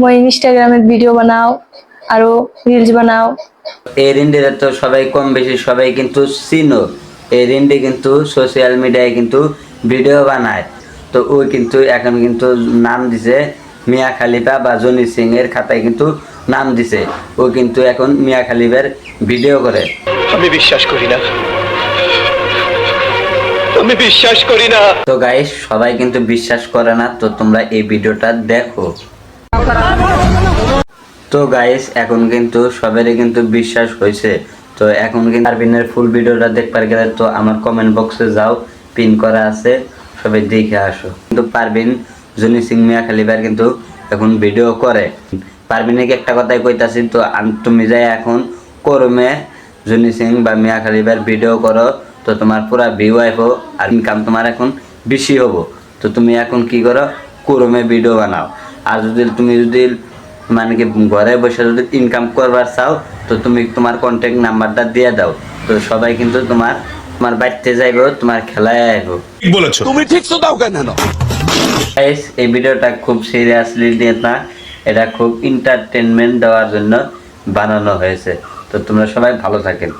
মই ইনস্টাগ্রামে ভিডিও বানাও আরও রিলস বানাও। এই রিন্ডিরা তো সবাই কম বেশি সবাই কিন্তু চিনো এই রিন্ডি কিন্তু সোশ্যাল মিডিয়ায় কিন্তু ভিডিও বানায়। তো ও কিন্তু এখন কিন্তু নাম দিছে মিয়া খালিফা বা জনি সিং এর খাতায় কিন্তু নাম দিছে। ও কিন্তু এখন মিয়া খালিফার ভিডিও করে। আমি বিশ্বাস করি না। আমি বিশ্বাস করি না। তো গাইস সবাই কিন্তু বিশ্বাস করে না তো তোমরা এই ভিডিওটা দেখো। তো গাইস এখন কিন্তু সবারই কিন্তু বিশ্বাস হয়েছে। তো এখন কিন্তু আরবিনের ফুল ভিডিওটা দেখবার গেলে তো আমার কমেন্ট বক্সে যাও পিন করা আছে, সবাই দেখে আসো। কিন্তু পারবিন, জনি সিং মিয়া খালিবার কিন্তু এখন ভিডিও করে। পারবিনকে একটা কথাই কইতাছি, তো তুমি যাই এখন করমে জুনি সিং বা মিয়া খালিবার ভিডিও করো, তো তোমার পুরা ভিউ আইবো আর ইনকাম তোমার এখন বেশি হব। তো তুমি এখন কি করো? করমে ভিডিও বানাও। আর যদি তুমি যদি মানে কি ঘরে বসে যদি ইনকাম করবার চাও তো তুমি তোমার কন্ট্যাক্ট নাম্বারটা দিয়ে দাও। তো সবাই কিন্তু তোমার তোমার বাড়িতে যাইবো তোমার খেলায় আইবো। বলেছ। Guys, এই ভিডিওটা খুব সিরিয়াসলি নিয়ে না এটা খুব এন্টারটেনমেন্ট দেওয়ার জন্য বানানো হয়েছে। তো তোমরা সবাই ভালো থাকেন।